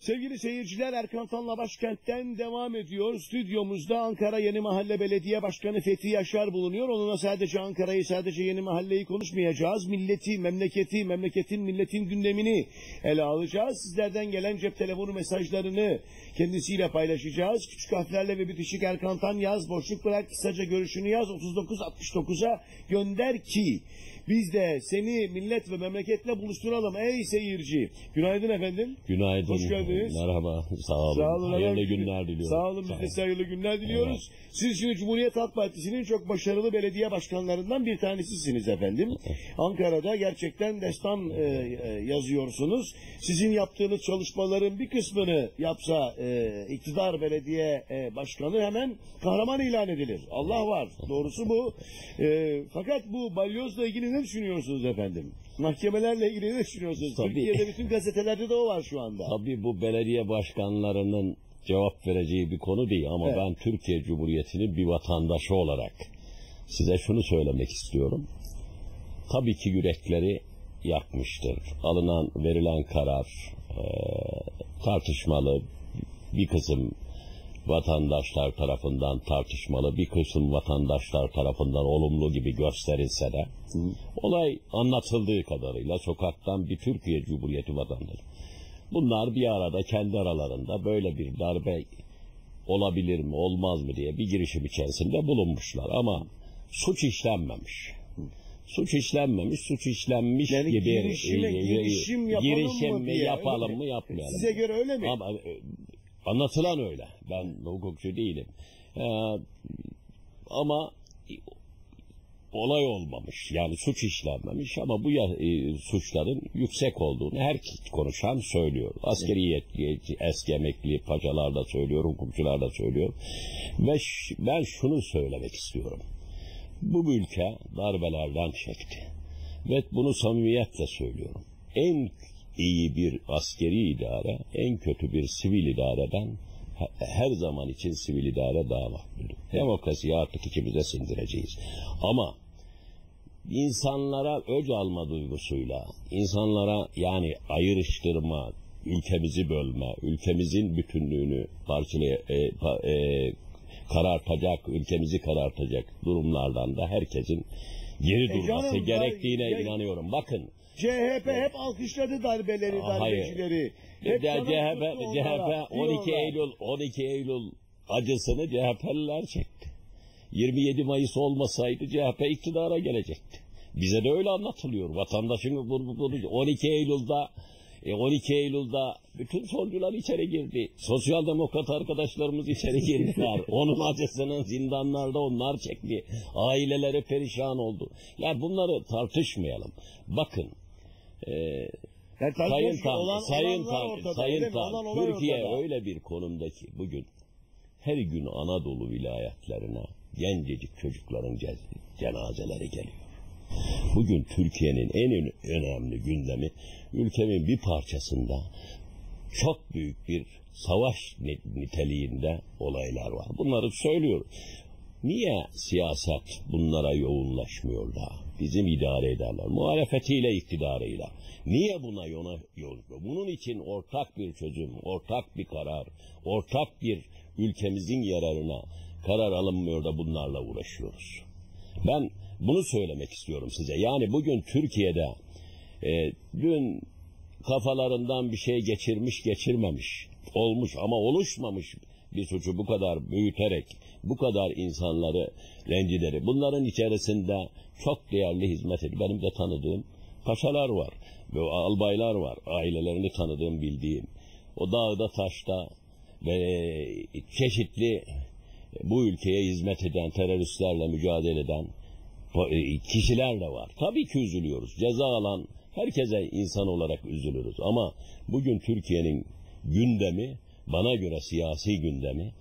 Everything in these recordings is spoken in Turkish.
Sevgili seyirciler Erkan Tan'la başkentten devam ediyor. Stüdyomuzda Ankara Yeni Mahalle Belediye Başkanı Fethi Yaşar bulunuyor. Onunla sadece Ankara'yı sadece Yeni Mahalle'yi konuşmayacağız. Milleti, memleketi, memleketin, milletin gündemini ele alacağız. Sizlerden gelen cep telefonu mesajlarını kendisiyle paylaşacağız. Küçük harflerle ve bitişik Erkan Tan yaz. Boşluk bırak kısaca görüşünü yaz. 3969'a gönder ki biz de seni millet ve memleketle buluşturalım ey seyirci. Günaydın efendim. Günaydın. Hoş geldiniz. Merhaba. Sağ olun. Sağ olun. Hayırlı efendim. günler diliyorum. Sağ olun. Biz de hayırlı günler diliyoruz. Siz şimdi Cumhuriyet Halk Partisi'nin çok başarılı belediye başkanlarından bir tanesisiniz efendim. Ankara'da gerçekten destan e, e, yazıyorsunuz. Sizin yaptığınız çalışmaların bir kısmını yapsa e, iktidar belediye e, başkanı hemen kahraman ilan edilir. Allah var. Doğrusu bu. E, fakat bu balyozla ilgili ne düşünüyorsunuz efendim? Mahkemelerle ilgili ne düşünüyorsunuz? Tabii. Türkiye'de bütün gazetelerde de o var şu anda. Tabii bu belediye başkanlarının cevap vereceği bir konu değil ama Evet. ben Türkiye Cumhuriyeti'nin bir vatandaşı olarak size şunu söylemek istiyorum. Tabii ki yürekleri yakmıştır. Alınan, verilen karar eee, tartışmalı. Bir kısım vatandaşlar tarafından tartışmalı, bir kısım vatandaşlar tarafından olumlu gibi gösterilse de olay anlatıldığı kadarıyla sokaktan bir Türkiye Cumhuriyeti vatandaşı. Bunlar bir arada kendi aralarında böyle bir darbe olabilir mi, olmaz mı diye bir girişim içerisinde bulunmuşlar ama suç işlenmemiş. Suç işlenmemiş, suç işlenmiş Yani gibi girişime, e, e, girişim yapalım girişim mı diye, yapalım mı, yapmayalım. Size göre öyle mi? Ama e, anlatılan öyle. Ben hukukçu değilim. Ee, ama olay olmamış. Yani suç işlenmemiş ama bu ya- e, suçların yüksek olduğunu her konuşan söylüyor. Askeri yetki, eski emekli paşalar da söylüyor, hukukçular da söylüyor. Ve ben şunu söylemek istiyorum. Bu ülke darbelerden çekti. Ve bunu samimiyetle söylüyorum. En iyi bir askeri idare, en kötü bir sivil idareden he- her zaman için sivil idare daha makbuldür. Demokrasiyi artık içimize sindireceğiz. Ama insanlara öc alma duygusuyla, insanlara yani ayrıştırma, ülkemizi bölme, ülkemizin bütünlüğünü parçalaya, e, pa- e, karartacak, ülkemizi karartacak durumlardan da herkesin geri durması canım, gerektiğine ben- inanıyorum. Bakın CHP hep alkışladı darbeleri, Hayır. darbecileri. Hep de, CHP, CHP 12 diyorlar. Eylül 12 Eylül acısını CHP'liler çekti. 27 Mayıs olmasaydı CHP iktidara gelecekti. Bize de öyle anlatılıyor. Vatandaşın bu- bu- bu- 12 Eylül'de e, 12 Eylül'de bütün solcular içeri girdi. Sosyal demokrat arkadaşlarımız içeri girdiler. Onun acısını zindanlarda onlar çekti. Aileleri perişan oldu. Ya bunları tartışmayalım. Bakın e, Yani tabii Sayın Tan, olan- Sayın Tan, ortada, Sayın? Tan, Olan Türkiye ortada. öyle bir konumda ki bugün her gün Anadolu vilayetlerine gencecik çocukların ce- cenazeleri geliyor. Bugün Türkiye'nin en ön- önemli gündemi ülkemin bir parçasında çok büyük bir savaş ni- niteliğinde olaylar var. Bunları söylüyorum. Niye siyaset bunlara yoğunlaşmıyor da? Bizim idare ederler. Muhalefetiyle, iktidarıyla. Niye buna yona yoğunlaşmıyor? Bunun için ortak bir çözüm, ortak bir karar, ortak bir ülkemizin yararına karar alınmıyor da bunlarla uğraşıyoruz. Ben bunu söylemek istiyorum size. Yani bugün Türkiye'de e, dün kafalarından bir şey geçirmiş geçirmemiş olmuş ama oluşmamış bir suçu bu kadar büyüterek bu kadar insanları rencileri bunların içerisinde çok değerli hizmet ediyor. Benim de tanıdığım paşalar var ve albaylar var. Ailelerini tanıdığım bildiğim. O dağda taşta ve çeşitli bu ülkeye hizmet eden teröristlerle mücadele eden e, kişiler de var. Tabii ki üzülüyoruz. Ceza alan herkese insan olarak üzülürüz. Ama bugün Türkiye'nin gündemi, bana göre siyasi gündemi,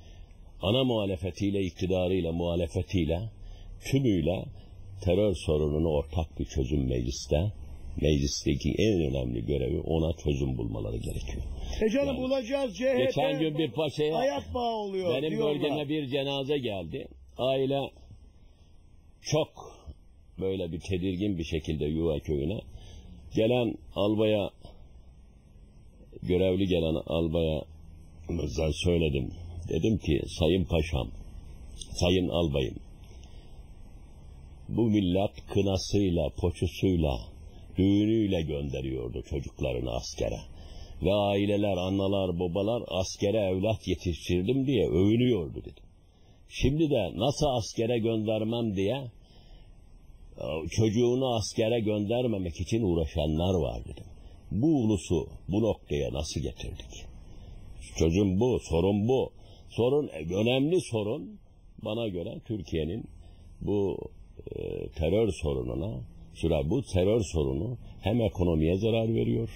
ana muhalefetiyle, iktidarıyla, muhalefetiyle, tümüyle terör sorununu ortak bir çözüm mecliste, meclisteki en önemli görevi ona çözüm bulmaları gerekiyor. E canım Yani. bulacağız CHP. Geçen gün bir paşaya Hayat bağı oluyor benim diyorlar. bölgeme bir cenaze geldi. Aile çok böyle bir tedirgin bir şekilde yuva köyüne. Gelen albaya görevli gelen albaya söyledim. Dedim ki sayın paşam, sayın albayım, bu millet kınasıyla, poçusuyla, düğünüyle gönderiyordu çocuklarını askere. Ve aileler, analar, babalar askere evlat yetiştirdim diye övünüyordu dedim. Şimdi de nasıl askere göndermem diye çocuğunu askere göndermemek için uğraşanlar var dedim. Bu ulusu bu noktaya nasıl getirdik? Çözüm bu, sorun bu. Sorun, önemli sorun bana göre Türkiye'nin bu e, terör sorununa, süre bu terör sorunu hem ekonomiye zarar veriyor,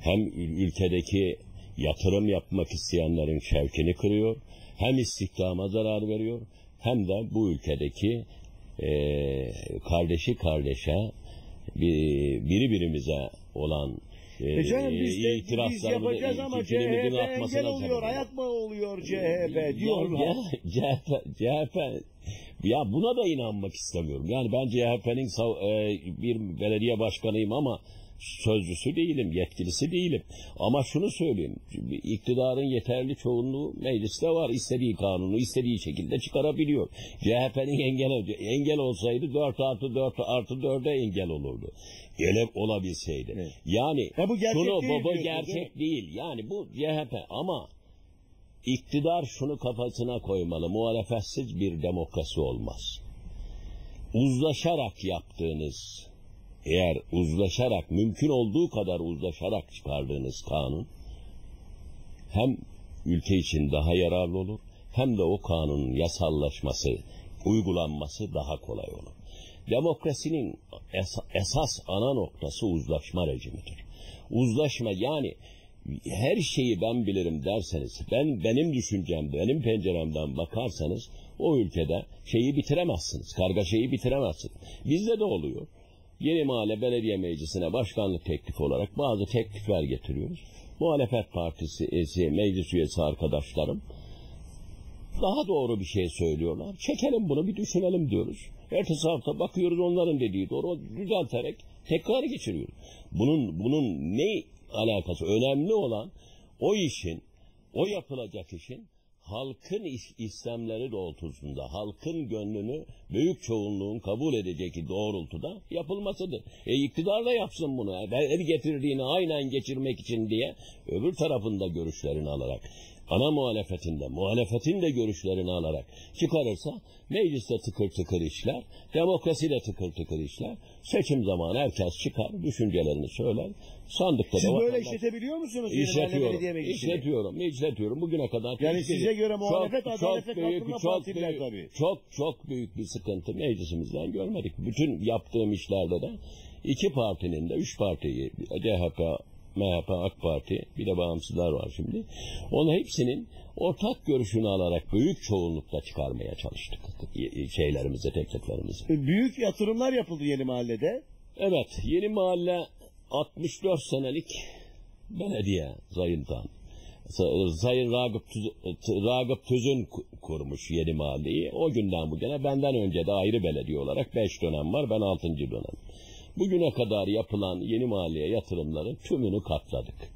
hem ülkedeki yatırım yapmak isteyenlerin şevkini kırıyor, hem istihdama zarar veriyor, hem de bu ülkedeki e, kardeşi kardeşe biri birimize olan e, e canım biz de biz yapacağız ama CHP engel oluyor, ayak mı oluyor CHP diyorlar. CHP, CHP ya buna da inanmak istemiyorum. Yani ben CHP'nin e, bir belediye başkanıyım ama sözcüsü değilim, yetkilisi değilim. Ama şunu söyleyeyim, iktidarın yeterli çoğunluğu mecliste var. İstediği kanunu istediği şekilde çıkarabiliyor. CHP'nin engel, engel olsaydı 4 artı 4 artı 4'e engel olurdu. Gelip olabilseydi. Evet. Yani ya bu gerçek şunu, değil, bu, bu gerçek değil, değil. Yani bu CHP ama iktidar şunu kafasına koymalı. Muhalefetsiz bir demokrasi olmaz. Uzlaşarak yaptığınız eğer uzlaşarak, mümkün olduğu kadar uzlaşarak çıkardığınız kanun, hem ülke için daha yararlı olur, hem de o kanunun yasallaşması, uygulanması daha kolay olur. Demokrasinin esas ana noktası uzlaşma rejimidir. Uzlaşma yani her şeyi ben bilirim derseniz, ben benim düşüncem, benim penceremden bakarsanız o ülkede şeyi bitiremezsiniz, kargaşayı bitiremezsiniz. Bizde de oluyor. Yeni Mahalle Belediye Meclisi'ne başkanlık teklifi olarak bazı teklifler getiriyoruz. Muhalefet Partisi üyesi, meclis üyesi arkadaşlarım daha doğru bir şey söylüyorlar. Çekelim bunu bir düşünelim diyoruz. Ertesi hafta bakıyoruz onların dediği doğru düzelterek tekrar geçiriyoruz. Bunun bunun ne alakası? Önemli olan o işin, o yapılacak işin halkın istemleri doğrultusunda, halkın gönlünü büyük çoğunluğun kabul edeceği doğrultuda yapılmasıdır. E iktidar da yapsın bunu. Her getirdiğini aynen geçirmek için diye öbür tarafında görüşlerini alarak ana muhalefetinde, muhalefetin de görüşlerini alarak çıkarırsa mecliste tıkır tıkır işler, demokrasi de tıkır tıkır işler. Seçim zamanı herkes çıkar, düşüncelerini söyler. Sandıkta Siz da böyle işletebiliyor musunuz? İşletiyorum, işletiyorum, işletiyorum. Bugüne kadar. Yani size göre muhalefet çok, adalete çok büyük, çok büyük, tabii. Çok çok büyük bir sıkıntı meclisimizden görmedik. Bütün yaptığım işlerde de iki partinin de, üç partiyi, CHP, MHP, AK Parti, bir de bağımsızlar var şimdi. Onun hepsinin ortak görüşünü alarak büyük çoğunlukla çıkarmaya çalıştık şeylerimizi, tekliflerimizi. E, büyük yatırımlar yapıldı Yeni Mahalle'de. Evet, Yeni Mahalle 64 senelik belediye Zayın'dan. Sayın Ragıp, Tüz, Ragıp Tüzün kurmuş Yeni Mahalleyi. O günden bugüne benden önce de ayrı belediye olarak 5 dönem var, ben 6. dönem. Bugüne kadar yapılan yeni mahalleye yatırımların tümünü katladık.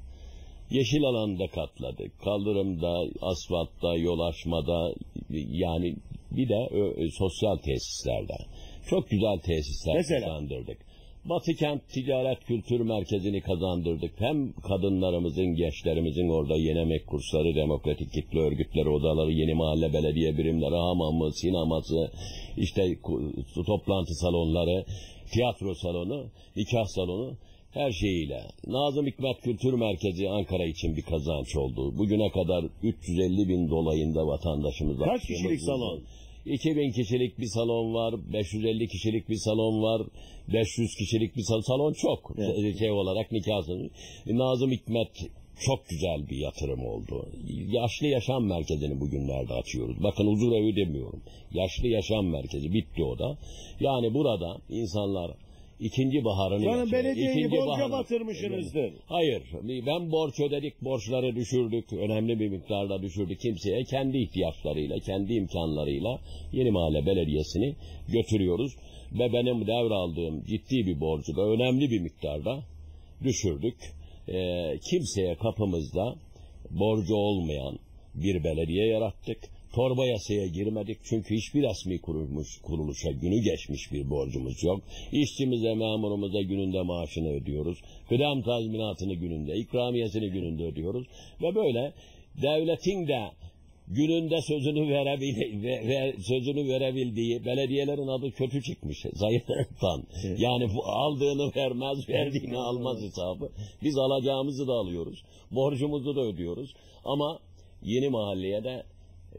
Yeşil alanda katladık. Kaldırımda, asfaltta, yol açmada yani bir de ö, sosyal tesislerde. Çok güzel tesisler Mesela? kazandırdık. Batı Kent Ticaret Kültür Merkezi'ni kazandırdık. Hem kadınlarımızın, gençlerimizin orada yenemek kursları, demokratik kitle örgütleri, odaları, yeni mahalle belediye birimleri, hamamı, sineması, işte toplantı salonları, tiyatro salonu, nikah salonu her şeyiyle. Nazım Hikmet Kültür Merkezi Ankara için bir kazanç oldu. Bugüne kadar 350 bin dolayında vatandaşımız Kaç kişilik salon? 2000 kişilik bir salon var, 550 kişilik bir salon var, 500 kişilik bir salon, salon çok evet. şey olarak nikah salonu. Nazım Hikmet çok güzel bir yatırım oldu. Yaşlı Yaşam Merkezi'ni bugünlerde açıyoruz. Bakın huzur evi demiyorum. Yaşlı Yaşam Merkezi bitti o da. Yani burada insanlar ikinci baharını Canım yaşıyor. belediyeyi ikinci borca baharını... batırmışsınızdır. Hayır. Ben borç ödedik, borçları düşürdük. Önemli bir miktarda düşürdük. Kimseye kendi ihtiyaçlarıyla, kendi imkanlarıyla Yeni Mahalle Belediyesi'ni götürüyoruz. Ve benim devraldığım ciddi bir borcu da önemli bir miktarda düşürdük. e, kimseye kapımızda borcu olmayan bir belediye yarattık. Torba yasaya girmedik çünkü hiçbir resmi kurulmuş, kuruluşa günü geçmiş bir borcumuz yok. İşçimize, memurumuza gününde maaşını ödüyoruz. Kıdem tazminatını gününde, ikramiyesini gününde ödüyoruz. Ve böyle devletin de gününde sözünü verebil ve, ve sözünü verebildiği belediyelerin adı kötü çıkmış zayıftan. Yani bu aldığını vermez, verdiğini almaz hesabı. Biz alacağımızı da alıyoruz. Borcumuzu da ödüyoruz. Ama yeni mahalleye de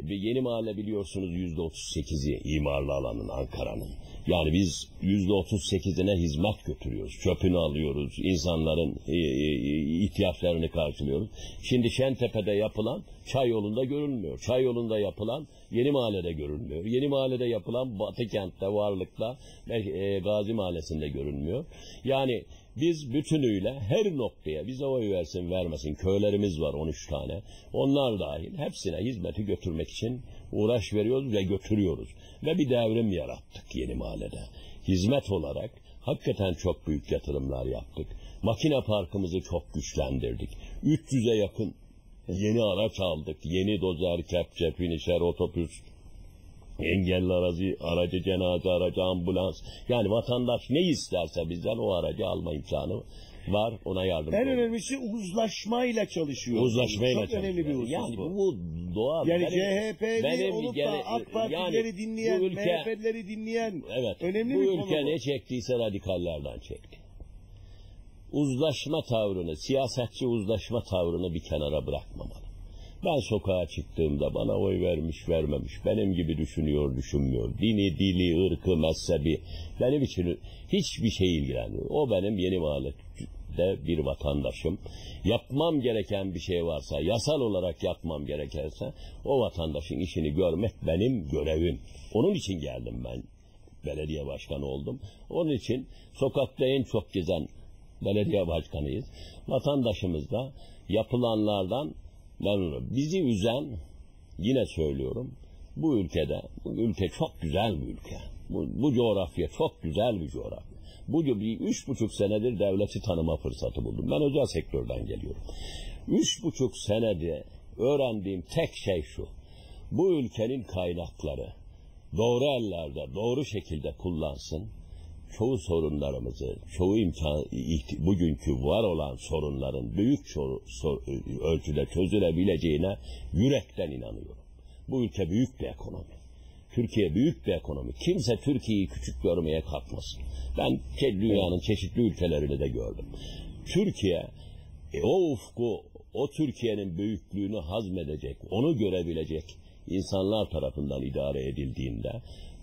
bir yeni mahalle biliyorsunuz yüzde otuz sekizi imarlı alanın Ankara'nın. Yani biz yüzde otuz sekizine hizmet götürüyoruz. Çöpünü alıyoruz. insanların e, e, ihtiyaçlarını karşılıyoruz. Şimdi Şentepe'de yapılan çay yolunda görünmüyor. Çay yolunda yapılan yeni mahallede görünmüyor. Yeni mahallede yapılan Batı kentte varlıkta e, Gazi mahallesinde görünmüyor. Yani biz bütünüyle her noktaya bize oy versin vermesin köylerimiz var 13 tane. Onlar dahil hepsine hizmeti götürmek için uğraş veriyoruz ve götürüyoruz. Ve bir devrim yarattık yeni mahallede. Hizmet olarak hakikaten çok büyük yatırımlar yaptık. Makine parkımızı çok güçlendirdik. 300'e yakın yeni araç aldık. Yeni dozer, kepçe, finişer, otobüs, engelli aracı, aracı, cenaze aracı, ambulans. Yani vatandaş ne isterse bizden o aracı alma imkanı var. Ona yardımcı En önemlisi uzlaşmayla çalışıyor. Uzlaşmayla Çok önemli bir husus Yani bu. bu doğal. Yani Benim- CHP'li benim olup da AK Partileri yani dinleyen, ülke- MHP'lileri dinleyen Evet. önemli bu bir ülke konu bu. ne çektiyse radikallerden çekti. Uzlaşma tavrını, siyasetçi uzlaşma tavrını bir kenara bırakmamalı. Ben sokağa çıktığımda bana oy vermiş vermemiş, benim gibi düşünüyor düşünmüyor, dini, dili, ırkı, mezhebi benim için hiçbir şey ilgilenmiyor. O benim yeni mahallede bir vatandaşım. Yapmam gereken bir şey varsa, yasal olarak yapmam gerekerse o vatandaşın işini görmek benim görevim. Onun için geldim ben belediye başkanı oldum. Onun için sokakta en çok gezen belediye başkanıyız. Vatandaşımız da yapılanlardan memnun. Bizi üzen, yine söylüyorum, bu ülkede, bu ülke çok güzel bir ülke. Bu, bu coğrafya çok güzel bir coğrafya. Bu bir üç buçuk senedir devleti tanıma fırsatı buldum. Ben özel sektörden geliyorum. Üç buçuk senede öğrendiğim tek şey şu. Bu ülkenin kaynakları doğru ellerde, doğru şekilde kullansın. Çoğu sorunlarımızı, çoğu imkan, bugünkü var olan sorunların büyük ço- so- ölçüde çözülebileceğine yürekten inanıyorum. Bu ülke büyük bir ekonomi. Türkiye büyük bir ekonomi. Kimse Türkiye'yi küçük görmeye kalkmasın. Ben dünyanın çeşitli ülkelerini de gördüm. Türkiye e, o ufku, o Türkiye'nin büyüklüğünü hazmedecek, onu görebilecek insanlar tarafından idare edildiğinde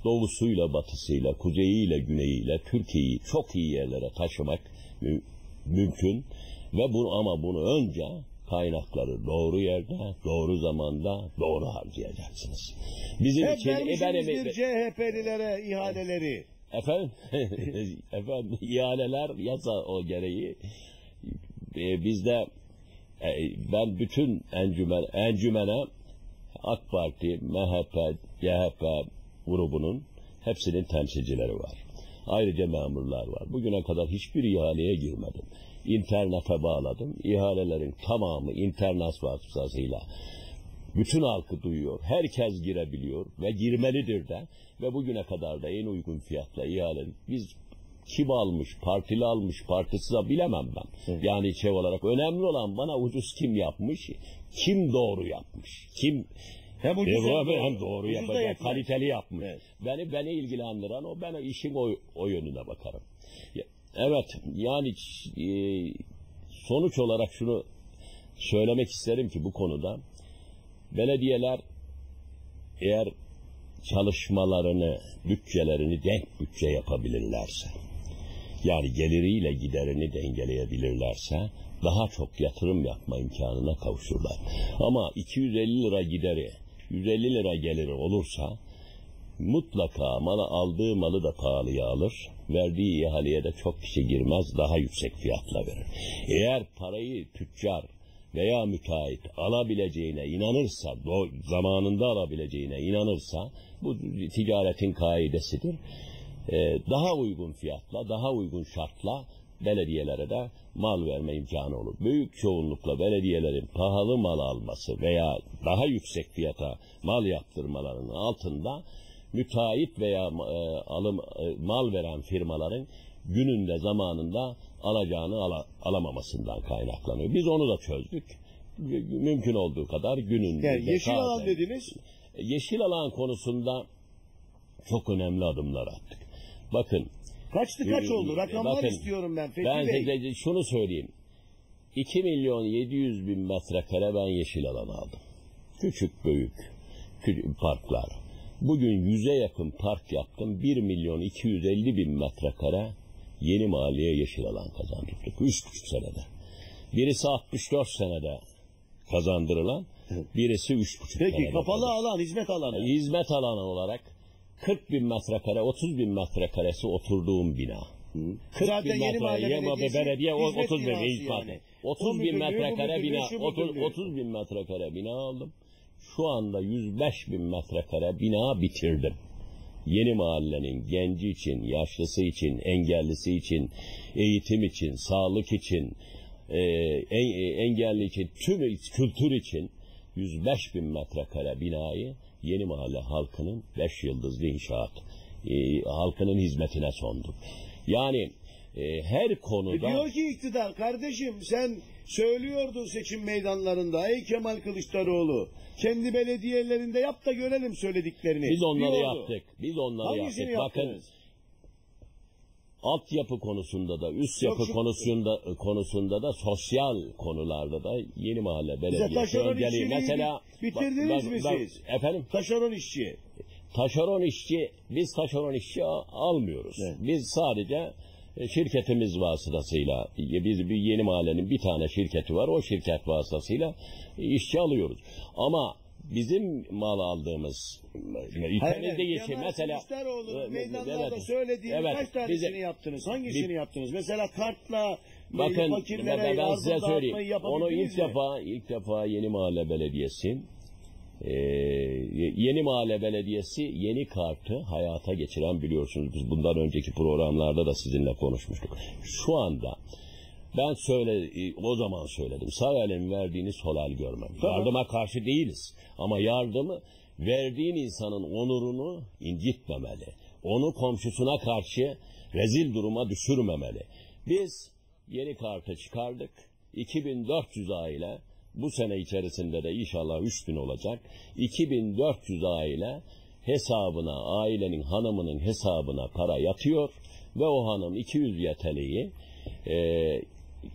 doğusuyla, batısıyla, kuzeyiyle, güneyiyle Türkiye'yi çok iyi yerlere taşımak mü- mümkün ve bu ama bunu önce kaynakları doğru yerde, doğru zamanda, doğru harcayacaksınız. Bizim Hep için e, vermişsinizdir benim, CHP'lilere ihaleleri. Efendim, efendim ihaleler yasa o gereği e, bizde e, ben bütün encümen, encümene AK Parti, MHP, CHP grubunun hepsinin temsilcileri var. Ayrıca memurlar var. Bugüne kadar hiçbir ihaleye girmedim. İnternete bağladım. İhalelerin tamamı internet vasıtasıyla bütün halkı duyuyor. Herkes girebiliyor ve girmelidir de. Ve bugüne kadar da en uygun fiyatla ihale. Biz kim almış, partili almış, partisiz bilemem ben. Yani şey olarak önemli olan bana ucuz kim yapmış, kim doğru yapmış, kim Hem ucuz hem doğru. hem doğru yapacak, yetmez. kaliteli yapmış. Evet. Beni beni ilgilendiren o, ben işin o, o yönüne bakarım. Evet, yani e, sonuç olarak şunu söylemek isterim ki bu konuda belediyeler eğer çalışmalarını, bütçelerini denk bütçe yapabilirlerse, yani geliriyle giderini dengeleyebilirlerse daha çok yatırım yapma imkanına kavuşurlar. Ama 250 lira gideri, 150 lira geliri olursa mutlaka malı aldığı malı da pahalıya alır. Verdiği ihaleye de çok kişi girmez, daha yüksek fiyatla verir. Eğer parayı tüccar veya müteahhit alabileceğine inanırsa, zamanında alabileceğine inanırsa, bu ticaretin kaidesidir. Ee, daha uygun fiyatla, daha uygun şartla belediyelere de mal verme imkanı olur. Büyük çoğunlukla belediyelerin pahalı mal alması veya daha yüksek fiyata mal yaptırmalarının altında müteahhit veya e, alım e, mal veren firmaların gününde zamanında alacağını ala, alamamasından kaynaklanıyor. Biz onu da çözdük. Mümkün olduğu kadar gününde. Yani yeşil alan dediniz. Yeşil alan konusunda çok önemli adımlar attık. Bakın Kaçtı kaç oldu? Rakamlar bakın, istiyorum ben Fethi ben Bey. size şunu söyleyeyim. 2 milyon 700 bin metrekare ben yeşil alan aldım. Küçük büyük küçük parklar. Bugün yüze yakın park yaptım. 1 milyon 250 bin metrekare yeni mahalleye yeşil alan kazandırdık. 3,5 senede. Birisi 64 senede kazandırılan, birisi 3,5 Peki senede. kapalı alan, hizmet alanı. Hizmet alanı olarak 40 bin metrekare, 30 bin metrekaresi oturduğum bina. 40 Zaten bin yeni mahalle metreye belediyesi belediye o- hizmet 30 bin hizmet. yani. 30 O bin metrekare bina, şu 30, müdürlüğü. 30 bin metrekare bina aldım. Şu anda 105 bin metrekare bina bitirdim. Yeni mahallenin genci için, yaşlısı için, engellisi için, eğitim için, sağlık için, e, en- e, engelli için, tüm kültür için 105 bin metrekare binayı yeni mahalle halkının 5 yıldızlı inşaat e, halkının hizmetine sonduk. Yani e, her E konuda diyor ki iktidar kardeşim sen söylüyordun seçim meydanlarında ey Kemal Kılıçdaroğlu kendi belediyelerinde yap da görelim söylediklerini. biz onları diyordu. yaptık. Biz onları Hangisini yaptık. Bakın yaptınız? Altyapı konusunda da üst Yok, yapı şu- konusunda konusunda da sosyal konularda da yeni mahalle belediyesi işçiliği Mesela bitirdiniz mi siz? efendim Taşeron işçi. taşeron işçi biz taşeron işçi almıyoruz. Evet. Biz sadece e, şirketimiz vasıtasıyla e, biz bir yeni mahallenin bir tane şirketi var. O şirket vasıtasıyla e, işçi alıyoruz. Ama bizim mal aldığımız ülkemizde Kemal mesela Evet, meydanlarda evet. söylediği Evet, kaç tanesini bize- yaptınız? Hangisini Bir- yaptınız? Mesela kartla Bakın böyle ben, fakirlere ben yardım size söyleyeyim. Onu ilk mi? defa ilk defa Yeni Mahalle Belediyesi e, Yeni Mahalle Belediyesi yeni kartı hayata geçiren biliyorsunuz. Biz bundan önceki programlarda da sizinle konuşmuştuk. Şu anda ben söyle e, o zaman söyledim. Sağ elin verdiğini sol el görmem. Yardıma karşı değiliz. Ama yardımı verdiğin insanın onurunu incitmemeli. Onu komşusuna karşı rezil duruma düşürmemeli. Biz yeni kartı çıkardık. 2400 aile bu sene içerisinde de inşallah 3000 olacak. 2400 aile hesabına, ailenin hanımının hesabına para yatıyor ve o hanım 200 YTL'yi e,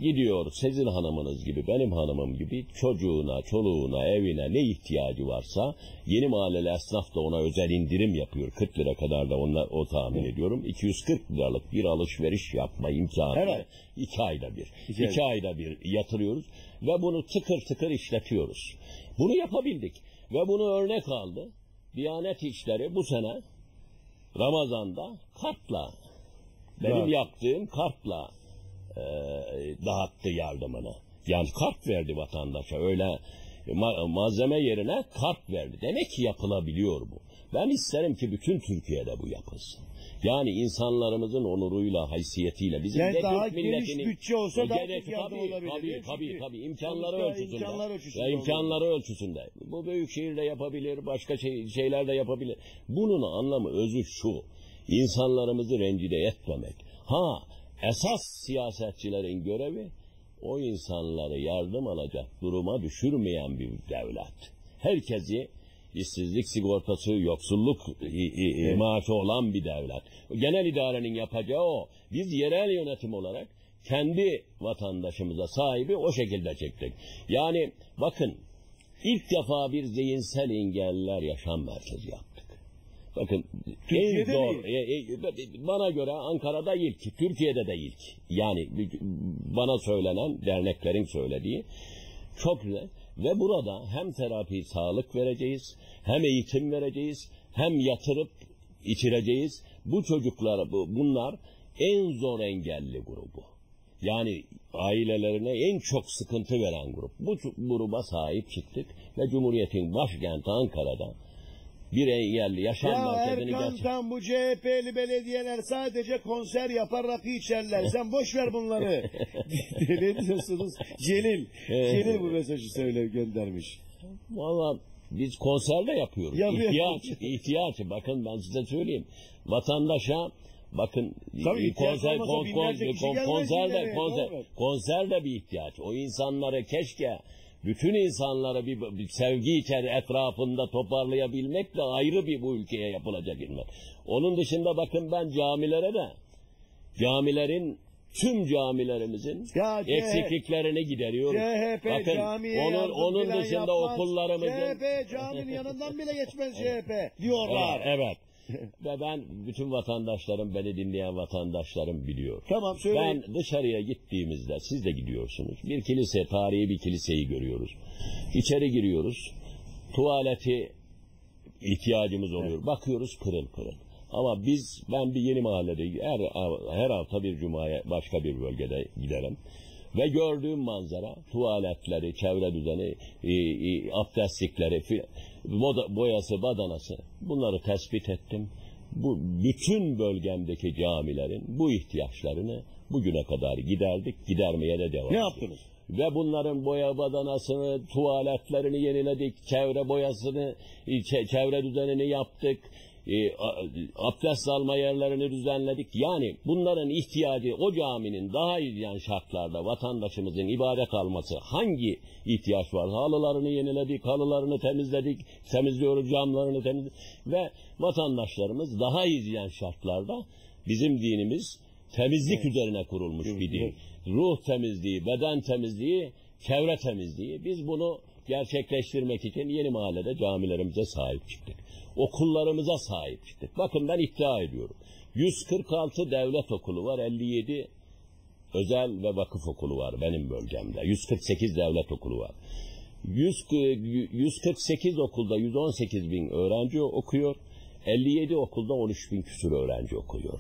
gidiyor sizin hanımınız gibi benim hanımım gibi çocuğuna, çoluğuna, evine ne ihtiyacı varsa yeni mahalleli esnaf da ona özel indirim yapıyor. 40 lira kadar da onlar o tahmin ediyorum. 240 liralık bir alışveriş yapma imkanı Evet. iki ayda bir. İki iki ayda bir yatırıyoruz ve bunu tıkır tıkır işletiyoruz. Bunu yapabildik ve bunu örnek aldı. Diyanet İşleri bu sene Ramazan'da kartla benim Evet. yaptığım kartla e, dağıttı yardımını. Yani kart verdi vatandaşa öyle ma- malzeme yerine kart verdi. Demek ki yapılabiliyor bu. Ben isterim ki bütün Türkiye'de bu yapılsın. Yani insanlarımızın onuruyla, haysiyetiyle bizim Yani de daha Türk milletinin- bütçe olsa daha Gerek- tabii, olabilir, Tabii tabii tabii imkanları ölçüsünde. imkanlar ölçüsünde Ya imkanları ölçüsünde. Bu büyük şehirde yapabilir, başka şey, şeyler de yapabilir. Bunun anlamı özü şu. İnsanlarımızı rencide etmemek. Ha esas siyasetçilerin görevi o insanları yardım alacak duruma düşürmeyen bir devlet. Herkesi işsizlik sigortası, yoksulluk i- maaşı olan bir devlet. Genel idarenin yapacağı o. Biz yerel yönetim olarak kendi vatandaşımıza sahibi o şekilde çektik. Yani bakın ilk defa bir zihinsel engelliler yaşam merkezi yaptık. Bakın en zor, e, e, bana göre Ankara'da ilk, Türkiye'de de ilk. Yani bana söylenen derneklerin söylediği çok güzel. Ve burada hem terapi, sağlık vereceğiz, hem eğitim vereceğiz, hem yatırıp içireceğiz. Bu çocuklar, bu- bunlar en zor engelli grubu. Yani ailelerine en çok sıkıntı veren grup. Bu gruba sahip çıktık ve Cumhuriyet'in başkenti Ankara'da bir engelli yaşam Ya merkezini Erkan gerçek- Tan bu CHP'li belediyeler sadece konser yapar rakı içerler. Sen boş ver bunları. ne diyorsunuz? Celil. Celil bu mesajı söyle göndermiş. Valla biz konserde yapıyoruz. Yapıyor. İhtiyaç, ihtiyaç. Bakın ben size söyleyeyim. Vatandaşa bakın Tabii e, olmasa binlerce kişi gelmez konserde, dinlemeye, konser, doğru. konserde bir ihtiyaç. O insanları keşke bütün insanları bir, bir sevgi içeri etrafında toparlayabilmek de ayrı bir bu ülkeye yapılacak hizmet. Onun dışında bakın ben camilere de camilerin tüm camilerimizin Ya eksikliklerini gideriyoruz. CHP Bakın onun, onun dışında yapmaz. okullarımızın CHP caminin yanından bile geçmez CHP diyorlar. Evet, evet. Ve ben bütün vatandaşlarım, beni dinleyen vatandaşlarım biliyor. Tamam söyle. Ben dışarıya gittiğimizde, siz de gidiyorsunuz. Bir kilise, tarihi bir kiliseyi görüyoruz. İçeri giriyoruz. Tuvaleti ihtiyacımız oluyor. Bakıyoruz pırıl pırıl. Ama biz, ben bir yeni mahallede, her, her hafta bir cumaya başka bir bölgede giderim. Ve gördüğüm manzara, tuvaletleri, çevre düzeni, e, e, abdestlikleri, boda- boyası, badanası bunları tespit ettim. Bu bütün bölgemdeki camilerin bu ihtiyaçlarını bugüne kadar giderdik, gidermeye de devam Ne ediyoruz. yaptınız? Ve bunların boya badanasını, tuvaletlerini yeniledik, çevre boyasını, çe- çevre düzenini yaptık, e, abdest alma yerlerini düzenledik. Yani bunların ihtiyacı o caminin daha iyi şartlarda vatandaşımızın ibadet alması hangi ihtiyaç var? Halılarını yeniledik, halılarını temizledik, temizliyoruz camlarını temizledik ve vatandaşlarımız daha iyi şartlarda bizim dinimiz temizlik üzerine kurulmuş bir din. Ruh temizliği, beden temizliği, çevre temizliği. Biz bunu gerçekleştirmek için yeni mahallede camilerimize sahip çıktık. Okullarımıza sahip çıktık. Bakın ben iddia ediyorum. 146 devlet okulu var, 57 özel ve vakıf okulu var benim bölgemde. 148 devlet okulu var. 100, 148 okulda 118 bin öğrenci okuyor. 57 okulda 13 bin küsur öğrenci okuyor.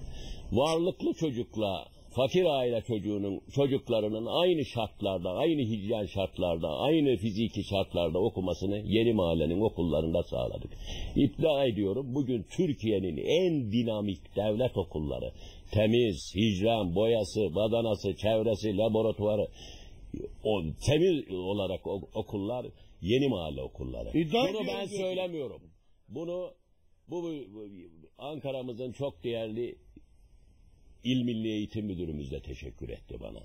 Varlıklı çocukla fakir aile çocuğunun çocuklarının aynı şartlarda, aynı hijyen şartlarda, aynı fiziki şartlarda okumasını yeni mahallenin okullarında sağladık. İddia ediyorum bugün Türkiye'nin en dinamik devlet okulları, temiz, hijyen, boyası, badanası, çevresi, laboratuvarı, o temiz olarak o- okullar yeni mahalle okulları. İddia Bunu ben söylemiyorum. Bunu bu, bu- Ankara'mızın çok değerli İl Milli Eğitim Müdürümüz de teşekkür etti bana.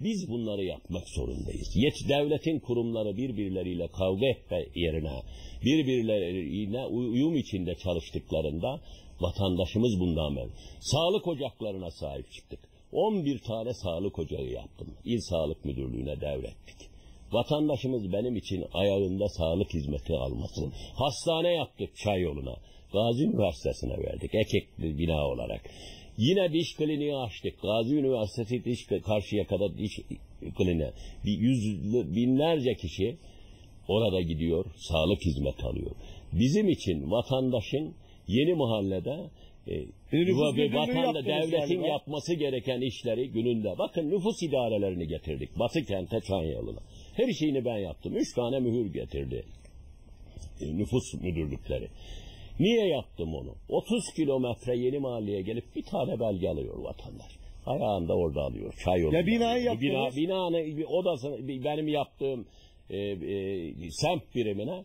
Biz bunları yapmak zorundayız. Yet devletin kurumları birbirleriyle kavga etme yerine birbirlerine uyum içinde çalıştıklarında vatandaşımız bundan memnun. Sağlık ocaklarına sahip çıktık. 11 tane sağlık ocağı yaptım. İl Sağlık Müdürlüğü'ne devrettik. Vatandaşımız benim için ayağında sağlık hizmeti almasın. Hastane yaptık çay yoluna. Gazi Üniversitesi'ne verdik. Ekekli bina olarak. Yine diş kliniği açtık. Gazi Üniversitesi diş karşıya kadar diş kliniği. Bir yüz, binlerce kişi orada gidiyor, sağlık hizmeti alıyor. Bizim için vatandaşın yeni mahallede e, ve vatanda devletin galiba. yapması gereken işleri gününde. Bakın nüfus idarelerini getirdik. Batı kente Çanyolu'na. Her şeyini ben yaptım. Üç tane mühür getirdi. E, nüfus müdürlükleri. Niye yaptım onu? 30 kilometre yeni mahalleye gelip bir tane belge alıyor vatandaş. Ayağında orada alıyor. Çay yolunda. Ya binayı alıyor. Bina, yaptınız. binanın bir odasını, benim yaptığım e, e, semt birimine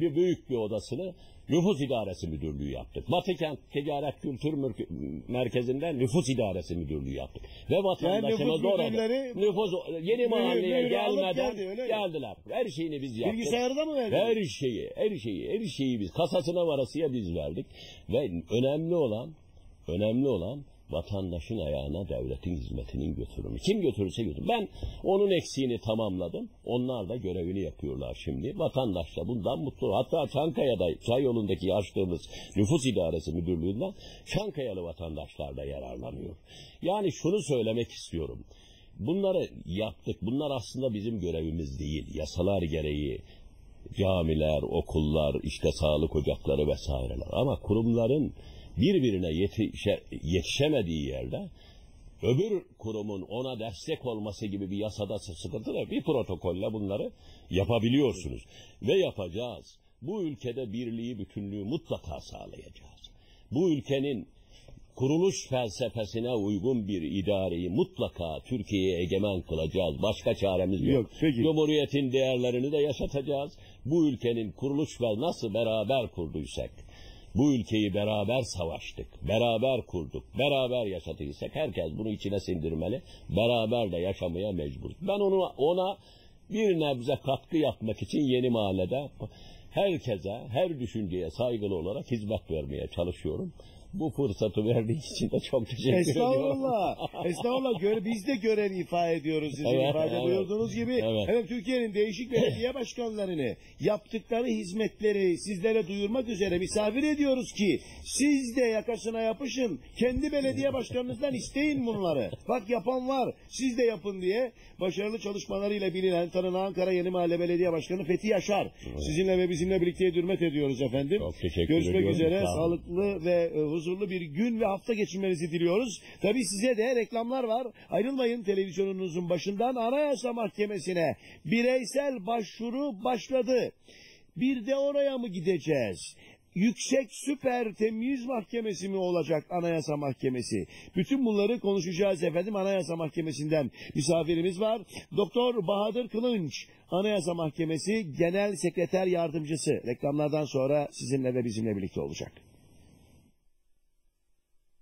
bir büyük bir odasını nüfus idaresi müdürlüğü yaptık. Batıkent Ticaret Kültür Merkezi'nde nüfus idaresi müdürlüğü yaptık. Ve vatandaşımız nüfus orada. Nüfus, yeni mahalleye mühürü alıp gelmeden geldi, geldiler. Her şeyini biz yaptık. Bilgisayarda mı verdiniz? Her şeyi, her şeyi, her şeyi biz kasasına varasıya biz verdik ve önemli olan, önemli olan vatandaşın ayağına devletin hizmetinin götürümü. Kim götürürse götürür. Ben onun eksiğini tamamladım. Onlar da görevini yapıyorlar şimdi. Vatandaş da bundan mutlu. Hatta Çankaya'da çay yolundaki açtığımız nüfus idaresi müdürlüğünden Çankayalı vatandaşlar da yararlanıyor. Yani şunu söylemek istiyorum. Bunları yaptık. Bunlar aslında bizim görevimiz değil. Yasalar gereği camiler, okullar, işte sağlık ocakları vesaireler. Ama kurumların birbirine yetişe, yetişemediği yerde öbür kurumun ona destek olması gibi bir yasada sıkıntı da bir protokolle bunları yapabiliyorsunuz. Ve yapacağız. bu ülkede birliği, bütünlüğü mutlaka sağlayacağız. Bu ülkenin kuruluş felsefesine uygun bir idareyi mutlaka Türkiye'ye egemen kılacağız. Başka çaremiz yok. Yok, peki. Cumhuriyetin değerlerini de yaşatacağız. Bu ülkenin kuruluş ve nasıl beraber kurduysak, bu ülkeyi beraber savaştık, beraber kurduk, beraber yaşadıysak herkes bunu içine sindirmeli, beraber de yaşamaya mecbur. Ben onu ona bir nebze katkı yapmak için yeni mahallede herkese, her düşünceye saygılı olarak hizmet vermeye çalışıyorum. Bu fırsatı verdiği için de çok teşekkür ediyorum. Estağfurullah. Estağfurullah. Göre, biz de görev ifa ediyoruz sizin Evet, ifade evet. buyurduğunuz gibi. Evet. Evet. Türkiye'nin değişik belediye başkanlarını yaptıkları hizmetleri sizlere duyurmak üzere misafir ediyoruz ki siz de yakasına yapışın. Kendi belediye başkanınızdan isteyin bunları. Bak yapan var. Siz de yapın diye başarılı çalışmalarıyla bilinen tanınan Ankara Yeni Mahalle Belediye Başkanı Fethi Yaşar. Sizinle ve bizimle birlikte hürmet ediyoruz efendim. Çok teşekkür Görüşmek ediyorum. üzere. Sağlıklı ve e, huzurlu bir gün ve hafta geçirmenizi diliyoruz. Tabii size de reklamlar var. Ayrılmayın televizyonunuzun başından Anayasa Mahkemesi'ne bireysel başvuru başladı. Bir de oraya mı gideceğiz? Yüksek Süper Temyiz Mahkemesi mi olacak Anayasa Mahkemesi? Bütün bunları konuşacağız efendim Anayasa Mahkemesi'nden. Misafirimiz var. Doktor Bahadır Kılınç, Anayasa Mahkemesi Genel Sekreter Yardımcısı. Reklamlardan sonra sizinle ve bizimle birlikte olacak.